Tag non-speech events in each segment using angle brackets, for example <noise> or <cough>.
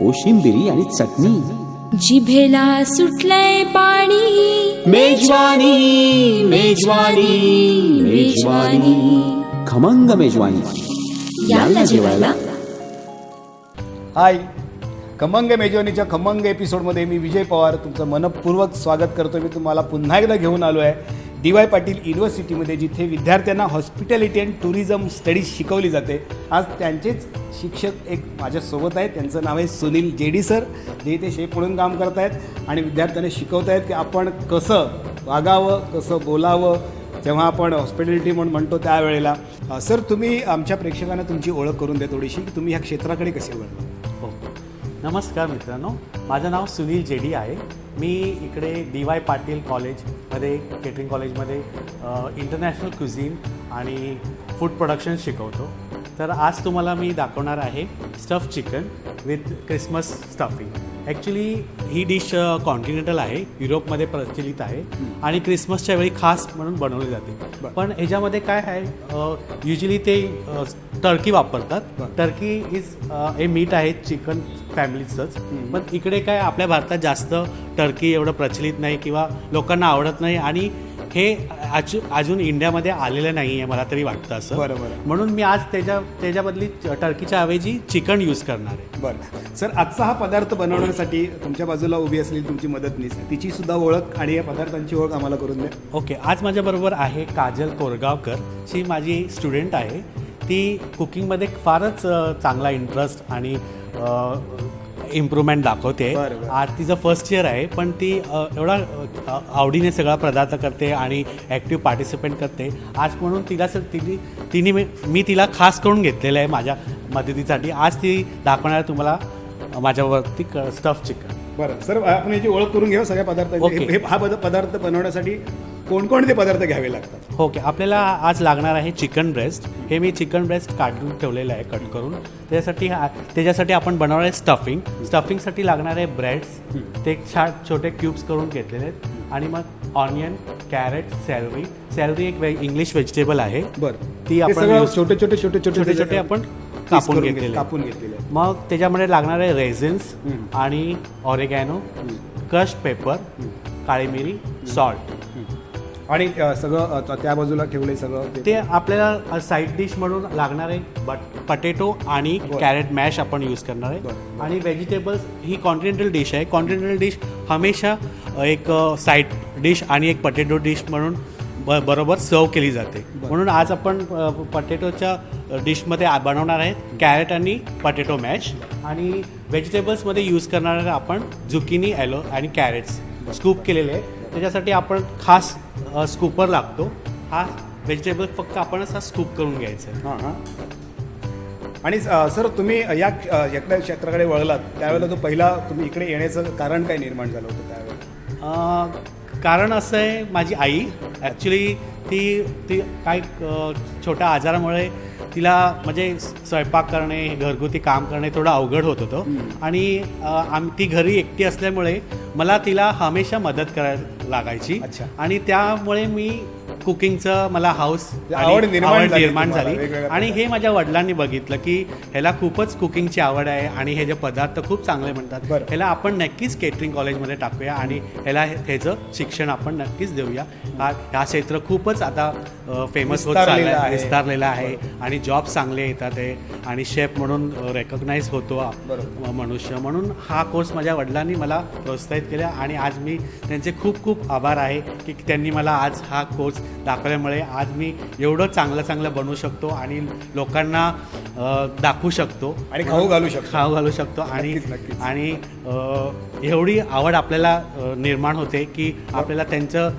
कोशिंबिरी आणि चटणी. जिभेला सुटलंय पाणी. मेजवानी मेजवानी मेजवानी. खमंग मेजवानी. याल जेवायला. हाय. खमंग मेजवानीच्या खमंग एपिसोडमध्ये मी विजय पवार तुमचं मनपूर्वक स्वागत करतो मी तुम्हाला पुन्हा एकदा घेऊन आलो आहे डी वाय पाटील युनिव्हर्सिटीमध्ये जिथे विद्यार्थ्यांना हॉस्पिटॅलिटी अँड टुरिझम स्टडीज शिकवली जाते. आज त्यांचेच शिक्षक एक माझ्यासोबत आहेत. त्यांचं नाव आहे सुनील जेडी सर. जे इथे शेफ म्हणून काम करत आहेत आणि विद्यार्थ्यांना शिकवत आहेत की आपण कसं वागावं कसं बोलावं जेव्हा आपण हॉस्पिटॅलिटी म्हणून म्हणतो त्यावेळेला. सर तुम्ही आमच्या प्रेक्षकांना तुमची ओळख करून द्या थोडीशी की तुम्ही ह्या क्षेत्राकडे कसे वळला हो. नमस्कार मित्रांनो. माझं नाव सुनील जेडी आहे. मी इकडे डी वाय पाटील कॉलेजमध्ये केटरिंग कॉलेजमध्ये इंटरनॅशनल क्युझिन आणि फूड प्रोडक्शन शिकवतो. तर आज तुम्हाला मी दाखवणार आहे stuff chicken with Christmas stuffing actually he dish continental आहे युरोपमध्ये प्रचलित आहे आणि क्रिसमसच्या वेळी खास म्हणून बनवली जाते. पण ह्याच्यामध्ये काय आहे युजली ते टर्की वापरतात. टर्की इज हे मीट आहे चिकन फॅमिलीचंच. पण इकडे काय आपल्या भारतात जास्त टर्की एवढं प्रचलित नाही किंवा लोकांना आवडत नाही आणि हे अजू अजून इंडियामध्ये आलेलं नाही आहे मला तरी वाटतं असं. बरं, बरं. म्हणून मी आज त्याच्या त्याच्याबदली टर्कीच्या ऐवजी चिकन यूज करणार आहे. बरं. सर आजचा हा पदार्थ बनवण्यासाठी तुमच्या बाजूला उभी असलेली तुमची मदतनीस तिची सुद्धा ओळख आणि या पदार्थांची ओळख आम्हाला करून द्या. ओके. आज माझ्याबरोबर आहे काजल कोरगावकर. जी माझी स्टुडंट आहे. ती कुकिंगमध्ये फारच चांगला इंटरेस्ट आणि इम्प्रूव्हमेंट दाखवते. आज तिचं फर्स्ट इयर आहे पण ती एवढा आवडीने सगळा पदार्थ करते आणि ॲक्टिव्ह पार्टिसिपेट करते. आज म्हणून तिला स- तिने तिने मी मी तिला खास करून घेतलेलं आहे माझ्या मदतीसाठी. आज ती दाखवणार तुम्हाला माझ्यावरती स्टफ चिकन बरं. सर आपण याची ओळख करून घेऊ सगळ्या. हे- हे- हा पद- पदार्थ बनवण्यासाठी कोणकोणते पदार्थ घ्यावे लागतात? ओके आपल्याला आज लागणार आहे चिकन ब्रेस्ट. हे मी चिकन ब्रेस्ट काढून ठेवलेलं आहे कट करून. त्याच्यासाठी हा- त्याच्यासाठी आपण बनवणार आहे स्टफिंग स्टफिंगसाठी लागणार आहे ब्रेड्स ते छा छोटे क्यूब्स करून घेतलेले आहेत. आणि मग ऑनियन कॅरेट सॅलरी सॅलरी एक वे इंग्लिश व्हेजिटेबल आहे. बरं. ती हे आपण सगळं use- छोटे छोटे छोटे छोटे छोटे छोटे आपण piece कापून करून घेतलेले कापून घेतलेले. मग त्याच्यामध्ये लागणार आहे रेझिन्स हम्म. आणि ऑरेगॅनो क्रश पेपर काळी मिरी सॉल्ट आणि अ, सगळं अ, त्या बाजूला ठेवलंय सगळं ते- ते आपल्याला साईड डिश म्हणून लागणार आहे बट पटेटो आणि. कॅरेट मॅश आपण यूज करणार आहे. बरं. आणि व्हेजिटेबल्स ही कॉन्टिनेंटल डिश आहे. कॉन्टिनेंटल डिश हमेशा एक साईड डिश आणि एक पटेटो डिश म्हणून ब बरोबर सर्व केली जाते. म्हणून आज आपण अ, पटेटोच्या डिशमध्ये आ- बनवणार आहेत कॅरेट आणि पटेटो मॅश आणि व्हेजिटेबल्समध्ये यूज करणार आहे आपण झुकिनी ॲलो आणि कॅरेट्स स्कूप केलेले आहे. त्याच्यासाठी आपण खास स्कूपर लागतो. हा व्हेजिटेबल फक्त आपणच हा स्कूप करून घ्यायचा आहे. हां हां. आणि अ, सर तुम्ही या याकडे क्षेत्राकडे वळलात त्यावेळेला तो पहिला तुम्ही इकडे येण्याचं कारण काय निर्माण झालं होतं त्यावेळेला? अं, कारण असं आहे माझी आई ॲक्च्युली ती ती काय अं, छोट्या आजारामुळे तिला म्हणजे स्वयंपाक करणे घरगुती काम करणे थोडं अवघड होत होतं. आणि अं, आम ती घरी एकटी असल्यामुळे मला तिला हमेशा मदत करायला लागायची अच्छा. आणि त्यामुळे मी कुकिंगचं मला हाऊस आवड निर्माण झाली निर्माण तुम्हाला झाली वेगवेगळ्या आणि हे माझ्या वडिलांनी बघितलं की ह्याला खूपच कुकिंगची आवड आहे आणि हे जे पदार्थ खूप चांगले म्हणतात बरं. ह्याला आपण नक्कीच केटरिंग कॉलेजमध्ये टाकूया आणि ह्याला हे- ह्याचं शिक्षण आपण नक्कीच देऊया हा हा क्षेत्र खूपच आता फेमस होत विस्तारलेलं चाललं आहे. आहे विस्तारलेला आहे आणि जॉब चांगले येतात आहे आणि शेफ म्हणून रेकग्नाईज होतो बरोबर. मनुष्य म्हणून हा कोर्स माझ्या वडिलांनी मला प्रोत्साहित केला आणि आज मी त्यांचे खूप खूप आभार आहे की त्यांनी मला आज हा कोर्स दाखवल्यामुळे आज मी एवढं चांगलं चांगलं बनवू शकतो आणि लोकांना दाखवू शकतो आणि खाऊ घालू शकतो खाऊ घालू शकतो आणि. आणि एवढी आवड आपल्याला निर्माण होते की आपल्याला त्यांचं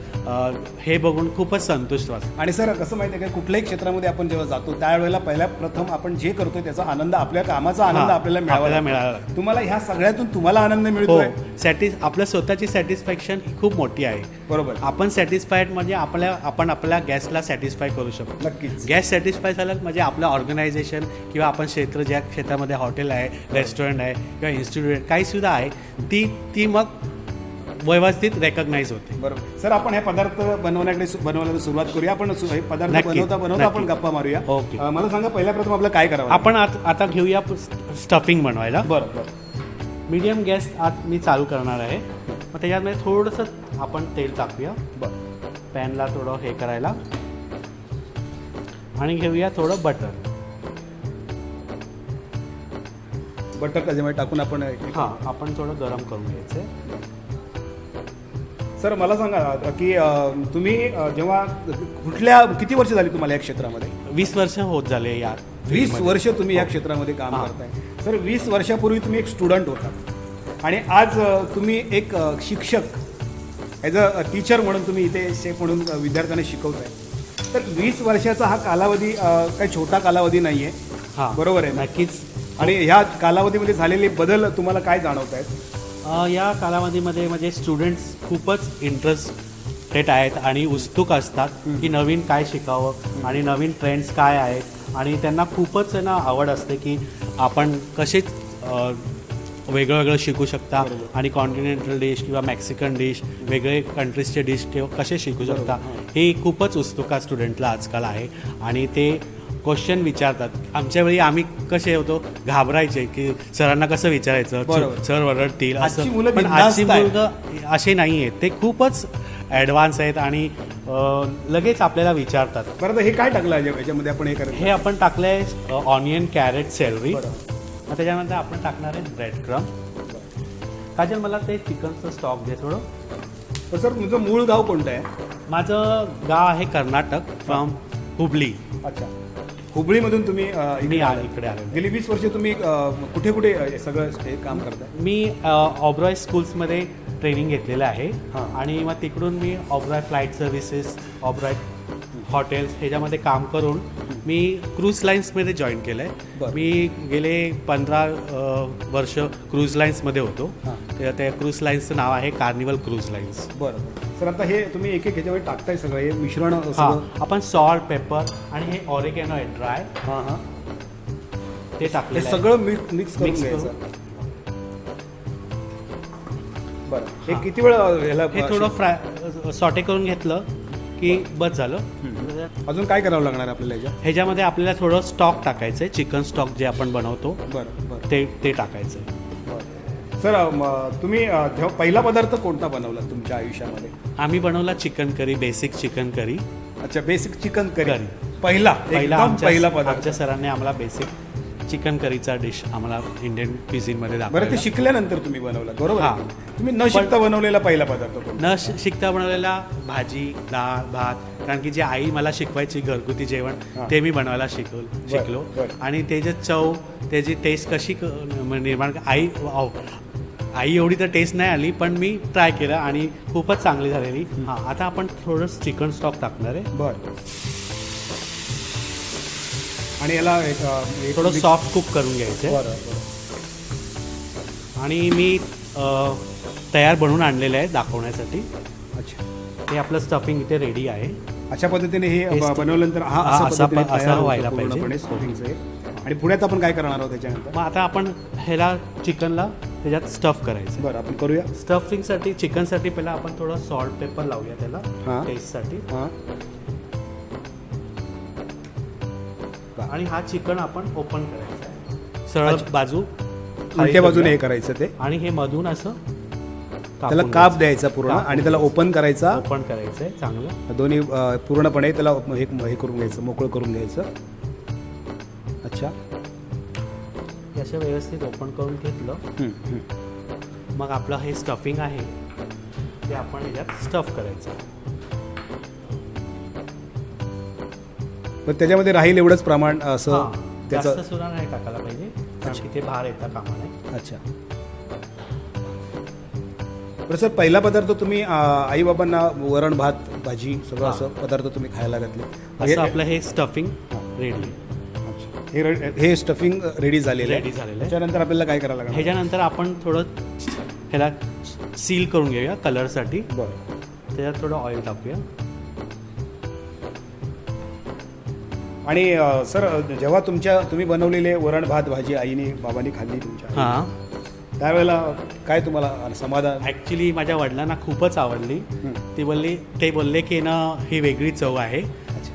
हे बघून खूपच संतुष्ट वाटतं. आणि सर कसं माहिती आहे का? कुठल्याही क्षेत्रामध्ये आपण जेव्हा जातो त्यावेळेला पहिल्या प्रथम आपण जे करतोय त्याचा आनंद आपल्या कामाचा आनंद हा, आपल्याला मिळावा लागतो. तुम्हाला ह्या सगळ्यातून तुम्हाला आनंद हो मिळतोय सॅटिस आपलं स्वतःची सॅटिस्फॅक्शन ही खूप मोठी आहे. बरोबर. आपण सॅटिस्फाईड म्हणजे आपल्या आपण आपल्या गॅसला सॅटिस्फाय करू शकतो. नक्कीच. गॅस सॅटिस्फाय झालं म्हणजे आपलं ऑर्गनायझेशन किंवा आपण क्षेत्र ज्या क्षेत्रामध्ये हॉटेल आहे रेस्टॉरंट आहे किंवा इन्स्टिट्यूट काही सुद्धा आहे ती ती मग व्यवस्थित रेकग्नाईज होते. बरोबर. सर आपण हे पदार्थ बनवण्याकडे सु- बनवायला सुरुवात करूया. आपण सु- हे पदार्थ नक्की, बनवता बनवता आपण नक्की. गप्पा मारूया. ओके. अं, मला सांगा पहिल्या प्रथम आपलं काय करावं आपण आत- आता घेऊया स्टफिंग बनवायला. बरं बरं. मीडियम गॅस आज मी चालू करणार आहे. मग त्याच्यामध्ये थोडंसं आपण तेल टाकूया. बरं. पॅनला थोडं हे करायला. आणि घेऊया थोडं बटर बटर त्याच्यामध्ये टाकून आपण हां आपण थोडं गरम करून घ्यायचं सर मला सांगा की तुम्ही जेव्हा कुठल्या किती वर्ष झाली तुम्हाला या क्षेत्रामध्ये? वीस वर्ष होत झाले या वीस. वर्ष तुम्ही या क्षेत्रामध्ये काम हा. करताय. सर वीस वर्षापूर्वी तुम्ही एक स्टुडंट होता. आणि आज तुम्ही एक शिक्षक ॲज अ टीचर म्हणून तुम्ही इथे शेफ म्हणून विद्यार्थ्यांना शिकवताय. तर वीस वर्षाचा हा कालावधी काही छोटा कालावधी नाही आहे हां. बरोबर आहे? नक्कीच. आणि ह्या कालावधीमध्ये झालेले बदल तुम्हाला काय जाणवत आहेत या कालावधीमध्ये म्हणजे स्टुडंट्स खूपच इंटरेस्टेड आहेत आणि उत्सुक असतात की नवीन काय शिकावं आणि नवीन ट्रेंड्स काय आहेत. आणि त्यांना खूपच ना आवड असते की आपण कसे अ, वेगळं वेगळं शिकू शकता आणि कॉन्टिनेंटल डिश किंवा मेक्सिकन डिश वेगळे कंट्रीजचे डिश किंवा कसे शिकू शकता हे. खूपच उत्सुका स्टुडंटला आजकाल आहे. आणि ते क्वेश्चन विचारतात. आमच्या वेळी आम्ही कसे होतो? घाबरायचे की सरांना कसं विचारायचं. सर ओरडतील आजची असं. मुलं पण आजची असे नाही आहेत ते खूपच ॲडव्हान्स आहेत आणि लगेच आपल्याला विचारतात. बरं हे काय टाकलं आहे? याच्यामध्ये आपण हे करायचं हे आपण टाकलं आहे ऑनियन कॅरेट सेलरी. मग त्याच्यानंतर आपण टाकणार आहे ब्रेड क्रम काजल मला ते चिकनचं स्टॉक दे थोडं. तर सर तुमचं मूळ गाव कोणतं आहे? माझं गाव आहे कर्नाटक फ्रॉम हुबली. अच्छा. हुबळीमधून तुम्ही अ, मी आ- आलात. इकडे आलो गेली वीस वर्ष तुम्ही अ, कुठे कुठे अ, हे सगळं हे काम करताय मी ऑब्रॉय स्कूल्समध्ये ट्रेनिंग घेतलेलं आहे हां. आणि मग तिकडून मी Oberoi flight services Oberoi hotels ह्याच्यामध्ये काम करून मी क्रूज लाईन्समध्ये जॉईन केलं आहे. मी गेले पंधरा वर्ष क्रूज लाईन्समध्ये होतो. त्या क्रूज लाईन्सचं नाव आहे कार्निवल क्रूज लाईन्स बरं. सर आता हे तुम्ही एक एक ह्याच्यामध्ये टाकताय सगळं हे मिश्रण हां. आपण सॉल्ट पेपर आणि हे ऑरेगॅनो आहे ड्राय हां हां. ते आहे. सगळं मिक्स मिक्स. घ्यायचं. बरं. हे किती वेळ हे थोडं फ्राय सॉटे करून घेतलं. की बस झालं. अजून काय करावं लागणार आपल्याला ह्याच्यात ह्याच्यामध्ये आपल्याला थोडं स्टॉक टाकायचं आहे चिकन स्टॉक जे आपण बनवतो बरं बरं. ते ते टाकायचं आहे सर म, तुम्ही अ, पहिला पदार्थ कोणता बनवला तुमच्या आयुष्यामध्ये? आम्ही बनवला chicken curry basic chicken curry अच्छा बेसिक चिकन करी करी. पहिला पहिला एकदम आमच्या पहिला पदार्थ. आमच्या सरांनी आम्हाला बेसिक चिकन करीचा डिश आम्हाला इंडियन क्युझिनमध्ये बरं ते शिकल्यानंतर तुम्ही बनवला. बरोबर आहे. हां. तुम्ही न शिकता बनवलेला पहिला पदार्थ न शि- शिकता बनवलेला भाजी डाळ भात. कारण की जे आई मला शिकवायची घरगुती जेवण हां. ते मी बनवायला शिकवल शिकलो. बरं. आणि ते जे चव त्याची टेस्ट कशी क- म- निर्माण आई वाव. आई एवढी तर टेस्ट नाही आली पण मी ट्राय केलं आणि खूपच चांगली झालेली. हां आता आपण थोडं चिकन स्टॉक टाकणार आहे. बरं. आणि याला एक, अ, एक थोडं सॉफ्ट कुक करून घ्यायचं. आहे. बरं बरं. आणि मी अ, तयार बनवून आणलेलं आहे दाखवण्यासाठी. अच्छा. हे आपलं स्टफिंग इथे रेडी आहे. अशा पद्धतीने हे ब- बनवल्यानंतर हा हा, असा असा पद्धतीने प- असा तयार होतं व्हायला पाहिजे. पूर्णपणे stuffingचं. हे. आणि पुण्यात आपण काय करणार आहोत त्याच्यानंतर? मग आता आपण ह्याला चिकनला त्याच्यात स्टफ करायचं. बरं आपण करूया. स्टफिंगसाठी चिकनसाठी पहिला आपण थोडं सॉल्ट पेपर लावूया त्याला हां. टेस्टसाठी हां. आणि हा चिकन आपण ओपन करायचा आहे. सरळ बाजू खाली उलट्या बाजूने करूया. हे करायचं ते. आणि हे मधून असं त्याला काप द्यायचा पूर्ण आणि त्याला ओपन करायचा. ओपन करायचं आहे चांगलं दोन्ही अ, पूर्णपणे त्याला हे हे करून घ्यायचं मोकळं करून घ्यायचं. अच्छा. हे असं व्यवस्थित ओपन करून घेतलं. हं, हं. मग आपलं हे स्टफिंग आहे ते आपण ह्याच्यात स्टफ करायचं. पण त्याच्यामध्ये राहील एवढंच प्रमाण असं त्याचं सुद्धा नाही टाकायला पाहिजे. कारण भार येता कामा नये अच्छा. बरं सर पहिला पदार्थ तुम्ही आई बाबांना वरण भात भाजी सगळं. असं पदार्थ तुम्ही खायला घातले. असं आपलं हे स्टफिंग रेडी हे रे- हे स्टफिंग रेडी झालेलं Ready झालेलं आहे. त्याच्यानंतर आपल्याला काय करायला लागणार? ह्याच्यानंतर आपण थोडं ह्याला सील करून घेऊया कलरसाठी बरं. त्याच्यात थोडं ऑइल टाकूया. आणि सर जेव्हा तुमच्या तुम्ही बनवलेले वरण भात भाजी आईने बाबांनी खाल्ली तुमच्या? हां. त्यावेळेला काय तुम्हाला समाधान? ॲक्च्युली माझ्या वडिलांना खूपच आवडली. ती बोलली ते बोलले की ना ही वेगळी चव आहे.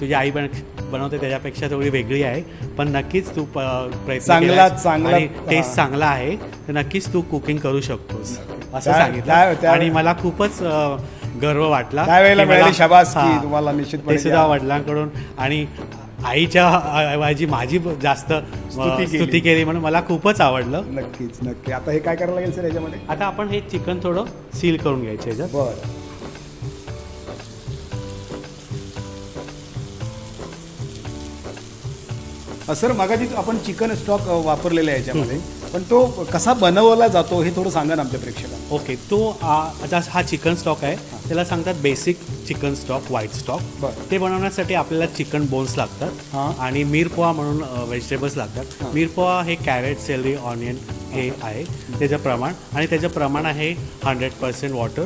तुझी आई बन बनवते त्याच्यापेक्षा थोडी वेगळी आहे. पण नक्कीच तू प- प्रयत्न चांगला- केलास. चांगला- आणि टेस्ट. चांगला आहे. तर नक्कीच तू कुकिंग करू शकतोस. असं त्या- त्या- सांगितलं. त्या- आणि मला खूपच अ, गर्व वाटला त्यावेळेला की मला- मिळाली शाबासकी हां. तुम्हाला निश्चितपणे. ते सुद्धा द्या. वडिलांकडून. आणि आईच्या ऐवजी माझी जास्त स्तुती केली. म्हणून मला खूपच आवडलं. नक्कीच नक्की. आता हे काय करायला लागेल सर याच्यामध्ये? आता आपण हे चिकन थोडं सील करून घ्यायचं याच्यात. बरं. सर मागाची आपण चिकन स्टॉक वापरलेला आहे याच्यामध्ये. पण तो कसा बनवला जातो हे थोडं सांगा ना आमच्या प्रेक्षकांना. ओके तो आता हा चिकन स्टॉक आहे. त्याला सांगतात basic chicken stock white stock. बरं. ते बनवण्यासाठी आपल्याला चिकन बोन्स लागतात हां. आणि मिरपोहा म्हणून व्हेजिटेबल्स लागतात. मिरपोहा हे कॅरेट सेलरी ऑनियन हे आहे त्याचं प्रमाण. आणि त्याचं प्रमाण आहे hundred percent water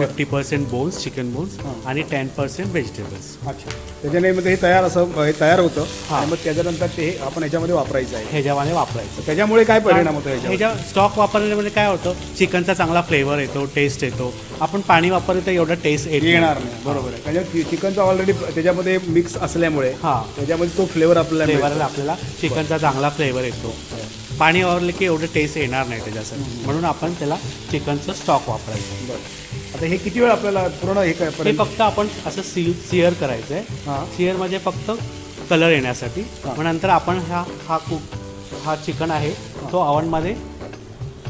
fifty percent bones chicken bones आणि टेन पर्सेंट व्हेजिटेबल्स अच्छा. त्याच्याने मग हे तयार असं हे तयार होतं. हां. मग त्याच्यानंतर ते आपण याच्यामध्ये वापरायचं आहे. ह्याच्यामध्ये वापरायचं. त्याच्यामुळे काय परिणाम होतो ह्याच्या स्टॉक वापरल्यामुळे काय होतं? चिकनचा चांगला फ्लेवर येतो टेस्ट येतो. आपण पाणी वापरलं तर एवढं टेस्ट येणार नाही. बरोबर आहे. त्याच्यात चिकनचा ऑलरेडी त्याच्यामध्ये मिक्स असल्यामुळे हां. त्याच्यामध्ये तो फ्लेवर आपल्याला मिळतो. फ्लेवरला आपल्याला चिकनचा चांगला फ्लेवर येतो. पाणी वापरलं की एवढं टेस्ट येणार नाही त्याच्यासाठी. म्हणून आपण त्याला चिकनचं स्टॉक वापरायचं. बरं. आता हे किती वेळ आपल्याला पूर्ण हे काय हे पर्यंत फक्त आपण असं सी सिअर करायचं हां. आहे सिअर म्हणजे फक्त कलर येण्यासाठी. हां. मग नंतर आपण हा हा कुक हा चिकन आहे तो अवनमध्ये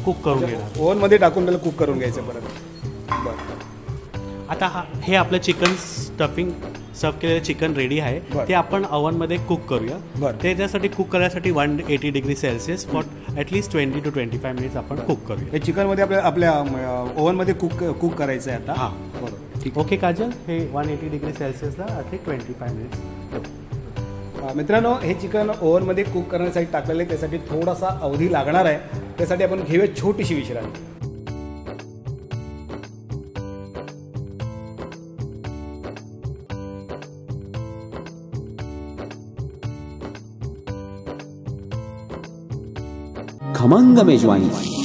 कुक करून घेणार. ओव्हनमध्ये टाकून त्याला कुक करून घ्यायचं परत. बरं. आता हा हे आपलं चिकन स्टफिंग सर्व केलेलं चिकन रेडी आहे. ते आपण अवनमध्ये कुक करूया. ते त्यासाठी कुक करण्यासाठी one eighty degree Celsius for at least twenty two twenty five minutes आपण कुक करूया. हे चिकनमध्ये आपल्या आपल्या ओव्हनमध्ये कुक कुक करायचं आहे आता? हां. बरोबर ठीक ओके काजल हे one eighty degree सेल्सिअसला at least twenty five minutes मित्रांनो हे चिकन ओव्हनमध्ये कुक करण्यासाठी टाकलेलं आहे. त्यासाठी थोडासा अवधी लागणार आहे. त्यासाठी आपण घेऊया छोटीशी विश्रांती. खमंग मेजवानी ते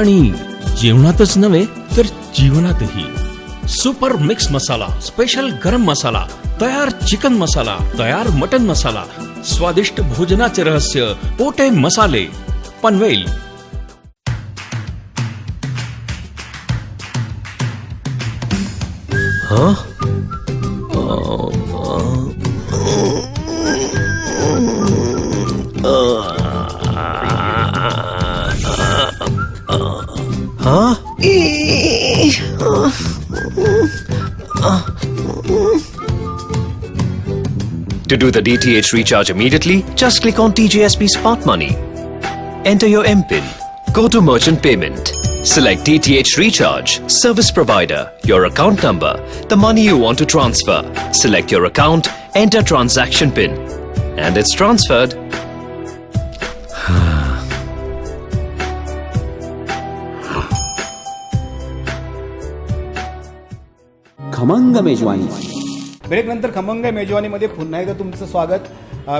आणि जेवणातच नव्हे तर जीवनातही. सुपर मिक्स मसाला स्पेशल गरम मसाला तयार चिकन मसाला तयार मटन मसाला स्वादिष्ट भोजनाचे रहस्य पोटे मसाले Panvel. To do the DTH recharge immediately, just click on TJSP Smart Money. Enter your MPIN. Go to Merchant Payment. Select DTH Recharge, Service Provider, your account number, the money you want to transfer. Select your account, enter transaction PIN. And it's transferred. खमंग मेजवानी ब्रेकनंतर खमंग मेजवानीमध्ये पुन्हा एकदा तुमचं स्वागत.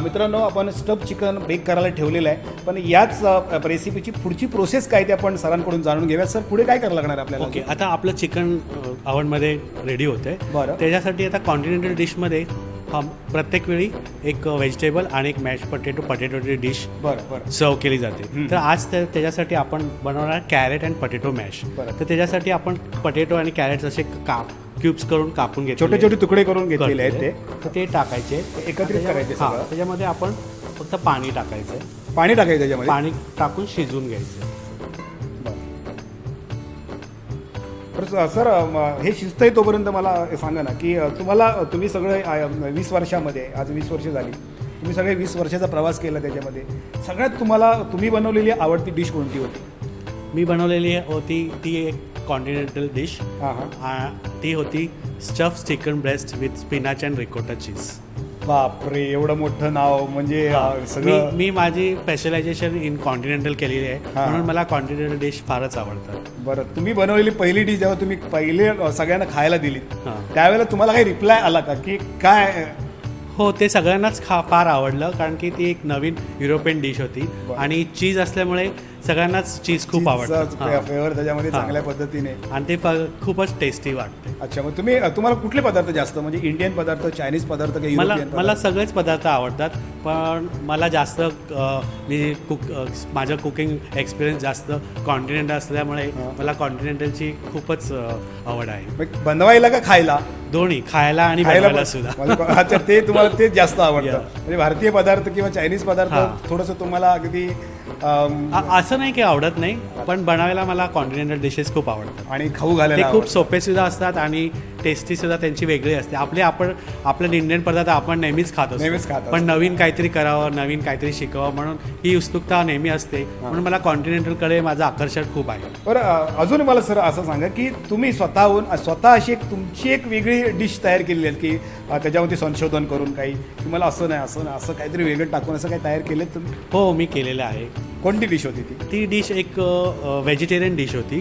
मित्रांनो आपण stuff chicken bake करायला ठेवलेलं आहे. पण याच रेसिपीची पुढची प्रोसेस काय ते आपण सरांकडून जाणून घेऊया सर पुढे काय करायला लागणार आपल्याला? ओके आता आपलं चिकन अवनमध्ये रेडी होते बरं. त्याच्यासाठी आता कॉन्टिनेंटल डिशमध्ये हा प्रत्येक वेळी एक व्हेजिटेबल आणि एक मॅश पटेटो पटेटोची डिश बरं बरं. सर्व केली जाते. तर आज त्या- त्याच्यासाठी आपण बनवणार कॅरेट अँड पटेटो मॅश बरं. तर तर त्याच्यासाठी आपण पटेटो आणि कॅरेट असे काप क्यूब्स करून कापून घेतले छोटे छोटे तुकडे करून घेतलेले आहेत ते. तर ते टाकायचे. एकत्रित करायचे हां सगळं. त्याच्यामध्ये आपण फक्त पाणी टाकायचं. पाणी टाकायचं त्याच्यामध्ये? पाणी टाकून शिजवून घ्यायचं. तर स- सर हे शिस्त आहे तोपर्यंत मला सांगा ना की अ, तुम्हाला अ, तुम्ही सगळे अ, वीस वर्षामध्ये आज वीस वर्ष झाली. तुम्ही सगळे वीस वर्षाचा प्रवास केला त्याच्यामध्ये. सगळ्यात तुम्हाला तुम्ही बनवलेली आवडती डिश कोणती होती? मी बनवलेली होती ती एक कॉन्टिनेंटल डिश हां हां आ, ती होती stuff chicken breast with spinach and ricotta cheese बापरे एवढं मोठं नाव म्हणजे अ, मी सगळं मी माझी स्पेशलायझेशन इन कॉन्टिनेंटल केलेली आहे. हा. म्हणून मला कॉन्टिनेंटल डिश फारच आवडतात. बरं तुम्ही बनवलेली पहिली डिश जेव्हा तुम्ही पहिले अ, सगळ्यांना खायला दिली हां. त्यावेळेला तुम्हाला काही रिप्लाय आला का? की काय हो ते सगळ्यांनाच खा फार आवडलं कारण की ती एक नवीन युरोपियन डिश होती. आणि चीज असल्यामुळे सगळ्यांनाच चीज खूप आवडतं हां. फ्लेवर त्याच्यामध्ये हां. चांगल्या पद्धतीने आणि ते फ- खूपच टेस्टी वाटते अच्छा मग तुम्ही तुम्हाला कुठले पदार्थ जास्त म्हणजे इंडियन पदार्थ चायनीज पदार्थ की मला युरोपियन मला पदार्थ? सगळेच पदार्थ आवडतात पण मला जास्त अ, मी कुक अ, माझं कुकिंग एक्सपिरियन्स जास्त कॉन्टिनेंटल असल्यामुळे मला कॉन्टिनेंटलची खूपच अ, आवड आहे मग बनवायला का खायला दोन्ही खायला आणि खायला बनवायला पण- सुद्धा म्हणजे अच्छा ते तुम्हाला <laughs> तेच जास्त आवडतं Yeah. म्हणजे भारतीय पदार्थ किंवा चायनीज पदार्थ हां. थोडंसं तुम्हाला अगदी असं नाही की आवडत नाही पण बनवायला मला कॉन्टिनेंटल डिशेस खूप आवडतात. आणि खाऊ ते घालायला खूप. सोपे सुद्धा असतात आणि टेस्टी सुद्धा त्यांची वेगळी असते. आपले आपण आपले इंडियन पदार्थ आपण नेहमीच खात नेहमीच खात असतो. पण नवीन काहीतरी करावं नवीन काहीतरी शिकावं म्हणून ही उत्सुकता नेहमी असते. म्हणून मला कॉन्टिनेंटलकडे माझं आकर्षण खूप आहे. बरं अ, अजून मला सर असं सांगा की तुम्ही स्वतःहून अ, स्वतः अशी एक तुमची एक वेगळी डिश तयार केलेली आहे की अ, त्याच्यामध्ये संशोधन करून काही की मला असं नाही असं नाही असं काहीतरी वेगळं टाकून असं काही तयार केलं तुम्ही? हो मी केलेलं आहे. कोणती डिश होती ती ती डिश एक व्हेजिटेरियन डिश होती.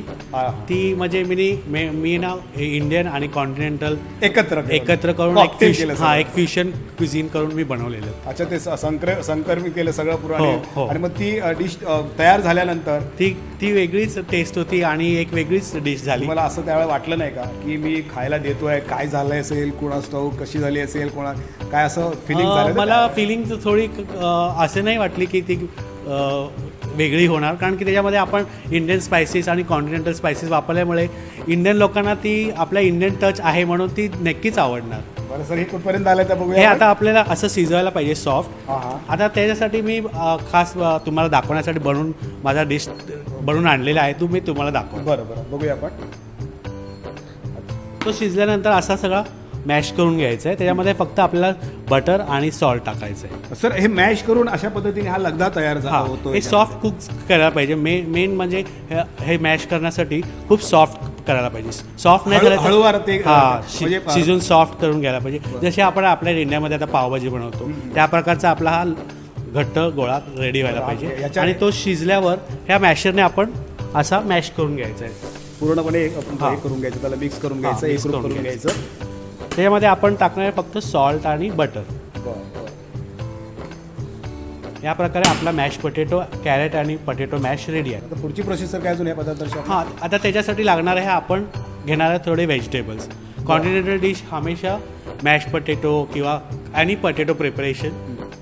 ती म्हणजे मी मी- मी ना इंडियन आणि कॉन्टिनेंटल एकत्र करून. एकत्र करून एक हा. एक फ्युशन क्विझिन करून मी बनवलेलं अच्छा ते संकर संकर्मी केलं सगळं पुराण हो, हो. आणि मग ती डिश तयार झाल्यानंतर ती ती वेगळीच टेस्ट होती आणि एक वेगळीच डिश झाली तुम्हाला असं त्यावेळेला वाटलं नाही का की मी खायला देतोय काय झालंय असेल कोणा स्टव कशी झाली असेल कोणा काय असं फिलिंग झालं? मला फिलिंग थोडी असं नाही वाटली की ती वेगळी होणार. कारण की त्याच्यामध्ये आपण इंडियन स्पायसेस आणि कॉन्टिनेंटल स्पायसेस वापरल्यामुळे इंडियन लोकांना ती आपल्या इंडियन टच आहे म्हणून ती नक्कीच आवडणार. बरं सर हे कुठपर्यंत आलं तर हे बघूया आता आपल्याला असं शिजवायला पाहिजे सॉफ्ट हा हा. आता त्याच्यासाठी मी अं, खास अं, तुम्हाला दाखवण्यासाठी बनवून माझा डिश बनवून आणलेला आहे तो मी तुम्हाला दाखव बरं बरं. बघूया आपण. तो शिजल्यानंतर असा सगळा मॅश करून घ्यायचा आहे त्याच्यामध्ये फक्त आपल्याला बटर आणि सॉल्ट टाकायचं आहे सर हे मॅश करून अशा पद्धतीने हा लगदा तयार झाला होतो हे सॉफ्ट कुक करायला पाहिजे. मेन मेन म्हणजे हे- मॅश करण्यासाठी खूप सॉफ्ट करायला पाहिजे. सॉफ्ट नाही झालं हळूवार ते, हा म्हणजे शिजून सॉफ्ट करून घ्यायला पाहिजे. जसे आपण आपल्या इंडियामध्ये आता पावभाजी बनवतो त्या प्रकारचा आपला हा घट्ट गोळा रेडी व्हायला पाहिजे. आणि तो शिजल्यावर ह्या मॅशरने आपण असा मॅश करून घ्यायचा आहे. पूर्णपणे करून घ्यायचं त्याला मिक्स करून घ्यायचं एकरूप करून करून घ्यायचं. त्याच्यामध्ये आपण टाकणार आहे फक्त सॉल्ट आणि बटर. या प्रकारे आपला मॅश पोटॅटो कॅरेट आणि पोटॅटो मॅश रेडी आहे. आता पुढची प्रोसेसर काय अजून या पदार्थाची हां आता त्याच्यासाठी लागणार आहे आपण घेणार आहे थोडे व्हेजिटेबल्स कॉन्टिनेंटल डिश हमेशा मॅश पटेटो किंवा आणि पटेटो प्रिपरेशन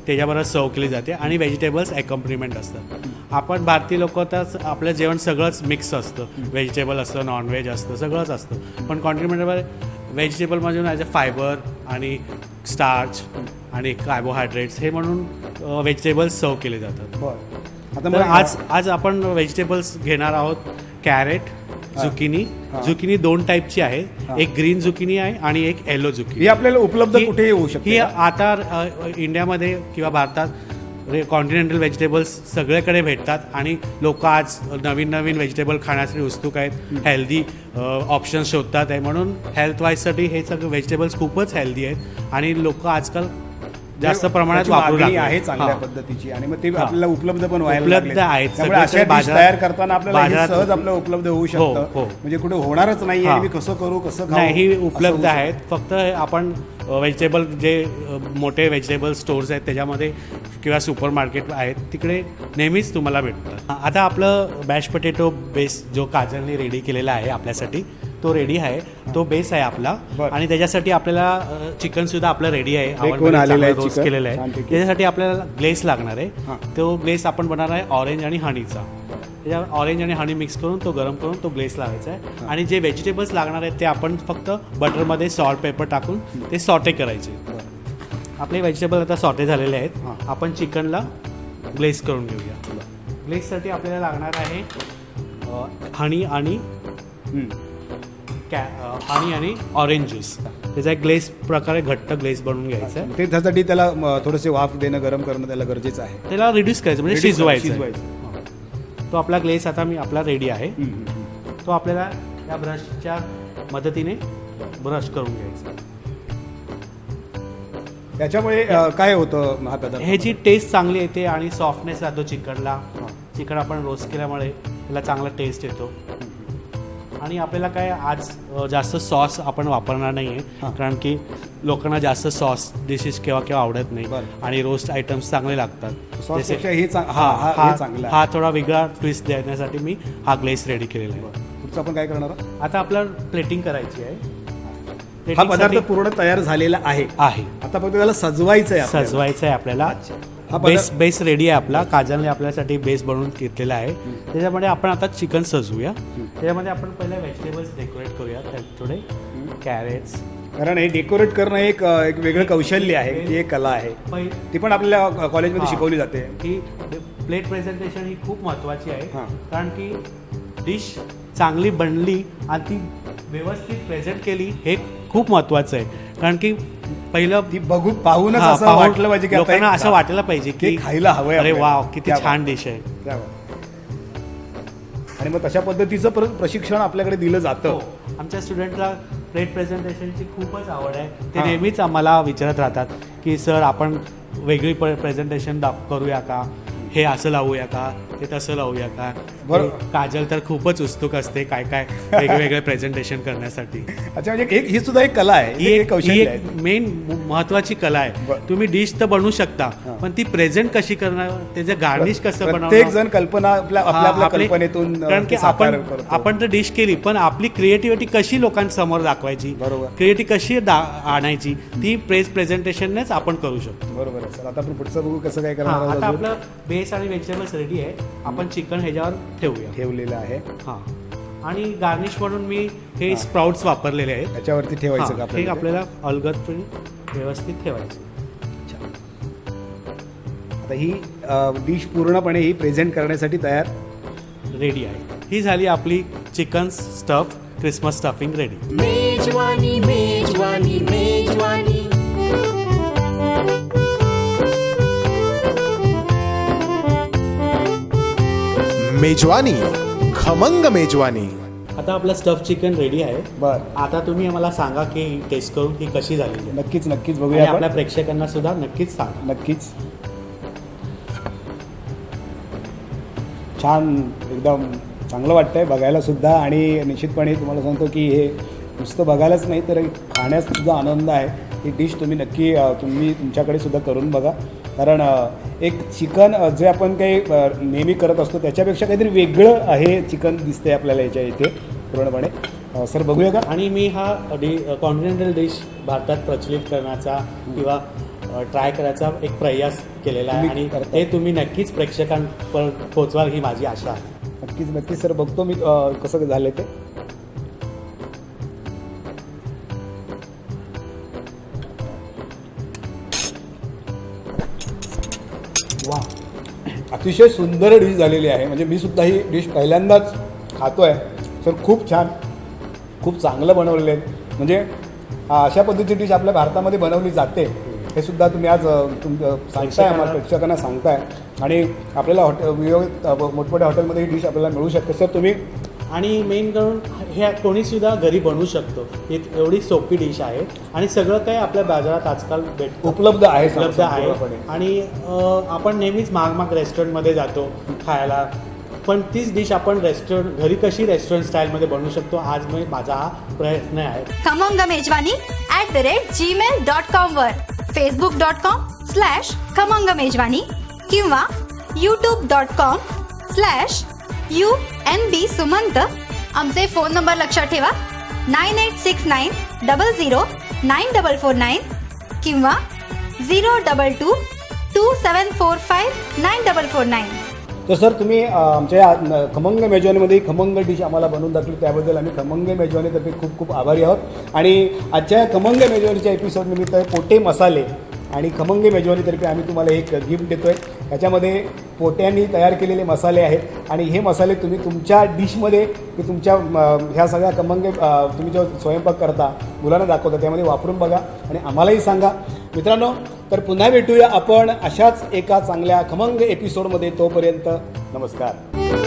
त्याच्याबरोबर सर्व केली जाते आणि व्हेजिटेबल्स अकम्पनिमेंट असतं. आपण भारतीय लोक तर आपलं जेवण सगळंच मिक्स असतं. व्हेजिटेबल असतं नॉनव्हेज असतं सगळंच असतं. पण कॉन्टिनेंटल व्हेजिटेबलमधून ॲज अ फायबर आणि स्टार्च आणि कार्बोहायड्रेट्स हे म्हणून व्हेजिटेबल्स सर्व केले जातात. बरं. आता मग आज आज आपण व्हेजिटेबल्स घेणार आहोत कॅरेट झुकिनी झुकिनी दोन टाईपची आहे. एक ग्रीन झुकिनी आहे आणि एक येलो झुकिनी ही आपल्याला उपलब्ध ही- कुठेही होऊ ही शकते का? आता इंडियामध्ये किंवा भारतात कॉन्टिनेंटल व्हेजिटेबल्स सगळीकडे भेटतात आणि लोक आज नवीन नवीन व्हेजिटेबल खाण्यासाठी उत्सुक आहेत हेल्दी ऑप्शन शोधतात आहे म्हणून हेल्थ वाईजसाठी हे सगळे व्हेजिटेबल्स खूपच हेल्दी आहेत आणि लोक आजकाल जास्त प्रमाणात त्याची वापरू मागणी लागले. आहे चांगल्या. पद्धतीची आणि मग ते. आपल्याला उपलब्ध पण व्हायला उपलब्ध. आहेत. अशा तयार करताना आपल्याला बाजारात- सहज आपलं उपलब्ध होऊ हो, शकतं हो. म्हणजे कुठे होणारच नाही. मी कसं करू कसं नाही ही उपलब्ध. आहेत फक्त आपण व्हेजिटेबल जे मोठे व्हेजिटेबल स्टोर्स आहेत त्याच्यामध्ये किंवा सुपर मार्केट आहेत तिकडे नेहमीच तुम्हाला भेटतं. आता आपलं बॅश पटेटो बेस जो काजलने रेडी केलेला आहे आपल्यासाठी तो रेडी आहे. तो बेस आहे आपला. आणि त्याच्यासाठी आपल्याला चिकन सुद्धा आपलं रेडी आहे. रोस्ट? केलेलं आहे. त्याच्यासाठी आपल्याला ग्लेस लागणार आहे. तो ग्लेस आपण बनवणार आहे ऑरेंज आणि हनीचा त्याच्यावर ऑरेंज आणि हनी मिक्स करून तो गरम करून तो ग्लेस लावायचा आहे. आणि जे व्हेजिटेबल्स लागणार आहेत ते आपण फक्त बटरमध्ये सॉल्ट पेपर टाकून ते सॉटे करायचे. आपले व्हेजिटेबल आता सॉटे झालेले आहेत. आपण चिकनला ग्लेस करून घेऊया. ग्लेससाठी आपल्याला लागणार आहे हनी आणि. कॅ हनी आणि ऑरेंज ज्यूस त्याचा एक ग्लेस प्रकारे घट्ट ग्लेस बनवून घ्यायचा आहे. ते त्यासाठी त्याला थोडेसे वाफ देणं गरम करणं त्याला गरजेचं आहे. त्याला रिड्यूस करायचं म्हणजे शिजवायचं. तो आपला ग्लेस आता मी आपला रेडी आहे. तो आपल्याला या ब्रशच्या मदतीने ब्रश करून घ्यायचा त्याच्यामुळे अ, काय होतं हा पदार्थ ह्याची टेस्ट चांगली येते आणि सॉफ्टनेस राहतो चिकनला. चिकन आपण रोस्ट केल्यामुळे त्याला चांगला टेस्ट येतो. आणि आपल्याला काय आज अ, जास्त सॉस आपण वापरणार नाही आहे. कारण की लोकांना जास्त सॉस डिशेस केव्हा केव्हा आवडत नाही. बरं. आणि रोस्ट आयटम्स चांगले लागतात. हे चांग- हा हा हा हे चांगलं हा आहे थोडा वेगळा ट्विस्ट देण्यासाठी मी हा ग्लेस रेडी केलेला आहे. पुढचं आपण काय करणार आहोत? आता आपल्याला प्लेटिंग करायची आहे. हा पदार्थ पूर्ण तयार झालेला आहे. आहे. आता फक्त त्याला सजवायचं आहे आपल्याला. सजवायचं आहे आपल्याला. हा बेस पदार्थ- बेस रेडी आहे आपला. काजलने आपल्यासाठी बेस बनवून घेतलेला आहे. त्याच्यामध्ये आपण आता चिकन सजवूया. त्याच्यामध्ये आपण पहिले व्हेजिटेबल्स डेकोरेट करूया. त्यात थोडे कॅरेट्स कारण हे डेकोरेट करणं एक अ, एक वेगळं कौशल्य आहे. ती एक कला आहे. ती पण आपल्या कॉलेजमध्ये हा. शिकवली जाते. ही प्लेट प्रेझेंटेशन ही खूप महत्त्वाची आहे. हां. कारण की डिश चांगली बनली आणि ती व्यवस्थित प्रेझेंट केली हे खूप महत्त्वाचं आहे कारण की पहिलं बघू पाहूनच हा, असं पाहून वाटलं पाहिजे की आता लोकांना एक- असं वाटायला पाहिजे की खायला हवंय अरे आपल्याला. वा किती छान. डिश आहे. आणि मग तशा पद्धतीचं परत प्रशिक्षण आपल्याकडे दिलं जातं हो आमच्या स्टुडंटला प्लेट प्रेझेंटेशनची खूपच आवड आहे ते हां. नेहमीच आम्हाला विचारत राहतात की सर आपण वेगळी प्रेझेंटेशन करूया का हे असं लावूया का ते तसं लावूया का बरं. हे काजल तर खूपच उत्सुक असते काय काय वेगवेगळे प्रेझेंटेशन करण्यासाठी अच्छा म्हणजे एक ही सुद्धा एक कला आहे ही एक एक ही कौशल्य एक आहे मेन महत्वाची कला आहे बरं. तुम्ही डिश तर बनवू शकता. पण ती प्रेझेंट कशी करणार त्याचं गार्निश कसं बनवणार प्रत्येक जण कल्पना आपल्या हा, आपल्या आपल्या आपली- कल्पनेतून अ, कारण की साकार आपण करतो. आपण तर डिश केली पण आपली क्रिएटिव्हिटी कशी लोकांसमोर दाखवायची बरोबर. क्रिएटिव्ह कशी दा- आणायची ती प्रेस प्रेझेंटेशननेच आपण करू शकतो बरोबर आहे सर आता आपण पुढचं बघू कसं काय हा, करणार आहोत आता अजून. आपलं बेस आणि व्हेजिटेबल्स रेडी आहे आपण चिकन ह्याच्यावर ठेवूया. ठेवलेलं आहे. हा. आणि गार्निश म्हणून मी हे स्प्राउट्स वापरलेले आहेत. त्याच्यावरती ठेवायचं का हा, आपल्याला? अलगदपणे व्यवस्थित ठेवायचं. आता ही डिश पूर्णपणे ही प्रेझेंट करण्यासाठी तयार? रेडी आहे. ही झाली आपली chicken stuff Christmas stuffing ready मेजवानी मेजवानी मेजवानी. मेजवानी खमंग मेजवानी. आता आपलं स्टफ चिकन रेडी आहे. बर. आता तुम्ही मला सांगा की टेस्ट करून ही कशी आहे. नक्कीच नक्कीच आणि बघूया आपल्या आपण प्रेक्षकांना सुद्धा नक्कीच सांगा. नक्कीच. छान एकदम चांगलं वाटतंय बघायला सुद्धा आणि निश्चितपणे तुम्हाला सांगतो की हे नुसतं बघायलाच नाही तर खाण्यास सुद्धा आनंद आहे. ही डिश तुम्ही नक्की अ, तुम्ही तुमच्याकडे सुद्धा करून बघा. कारण एक चिकन जे आपण काही नेहमी करत असतो त्याच्यापेक्षा काहीतरी वेगळं आहे चिकन दिसतंय आपल्याला याच्या इथे पूर्णपणे. सर बघूया का? आणि मी हा डि कॉन्टिनेंटल डिश भारतात प्रचलित करण्याचा किंवा ट्राय करायचा एक प्रयास केलेला आहे आणि. ते तुम्ही नक्कीच प्रेक्षकांपर्यंत पोहोचवाल ही माझी आशा आहे. नक्कीच नक्कीच सर बघतो मी कसं झालं ते. अतिशय सुंदर डिश झालेली आहे. म्हणजे मी सुद्धा ही डिश पहिल्यांदाच खातो आहे सर खूप छान. खूप चांगलं बनवलेलं आहे. म्हणजे अशा पद्धतीची डिश आपल्या भारतामध्ये बनवली जाते. हे सुद्धा तुम्ही आज तुम सांगताय आम्हाला प्रेक्षकांना. सांगताय. आणि आपल्याला हॉटेल मोठमोठ्या हॉटेलमध्ये ही डिश आपल्याला मिळू शकते. सर तुम्ही? आणि मेन करून हे कोणीसुद्धा घरी बनवू शकतो. ही एवढी सोपी डिश आहे. आणि सगळं काही आपल्या बाजारात आजकाल भेटतं उपलब्ध आहे उपलब्ध आहे. आणि आपण नेहमीच महाग महाग रेस्टॉरंटमध्ये जातो खायला. पण तीच डिश आपण रेस्टॉरंट घरी कशी रेस्टॉरंट स्टाईलमध्ये बनवू शकतो आज मी माझा हा प्रयत्न आहे. Khamang Mejwani at the rate Gmail dot com वर. Facebook dot com slash Khamang Mejwani किंवा YouTube dot com slash U N B Sumant आमचे फोन नंबर लक्षात ठेवा. Nine eight six nine double zero nine double four nine किंवा zero double two two seven four five nine double four nine तर sir तुम्ही आमच्या या न- खमंग मेजवानीमध्ये खमंग डिश आम्हाला बनवून दाखवली. त्याबद्दल आम्ही खमंग मेजवानीतर्फे खूप खूप आभारी आहोत. आणि आजच्या खमंग मेजवानीच्या एपिसोड निमित्त पोटे मसाले आणि खमंग मेजवानीतर्फे आम्ही तुम्हाला एक गिफ्ट देतो आहे त्याच्यामध्ये पोट्यांनी तयार केलेले मसाले आहेत. आणि हे मसाले तुम्ही तुमच्या डिशमध्ये की तुमच्या ह्या सगळ्या खमंग तुम्ही जो स्वयंपाक करता मुलांना दाखवता त्यामध्ये वापरून बघा आणि आम्हालाही सांगा. मित्रांनो तर पुन्हा भेटूया आपण अशाच एका चांगल्या खमंग एपिसोडमध्ये तोपर्यंत. नमस्कार.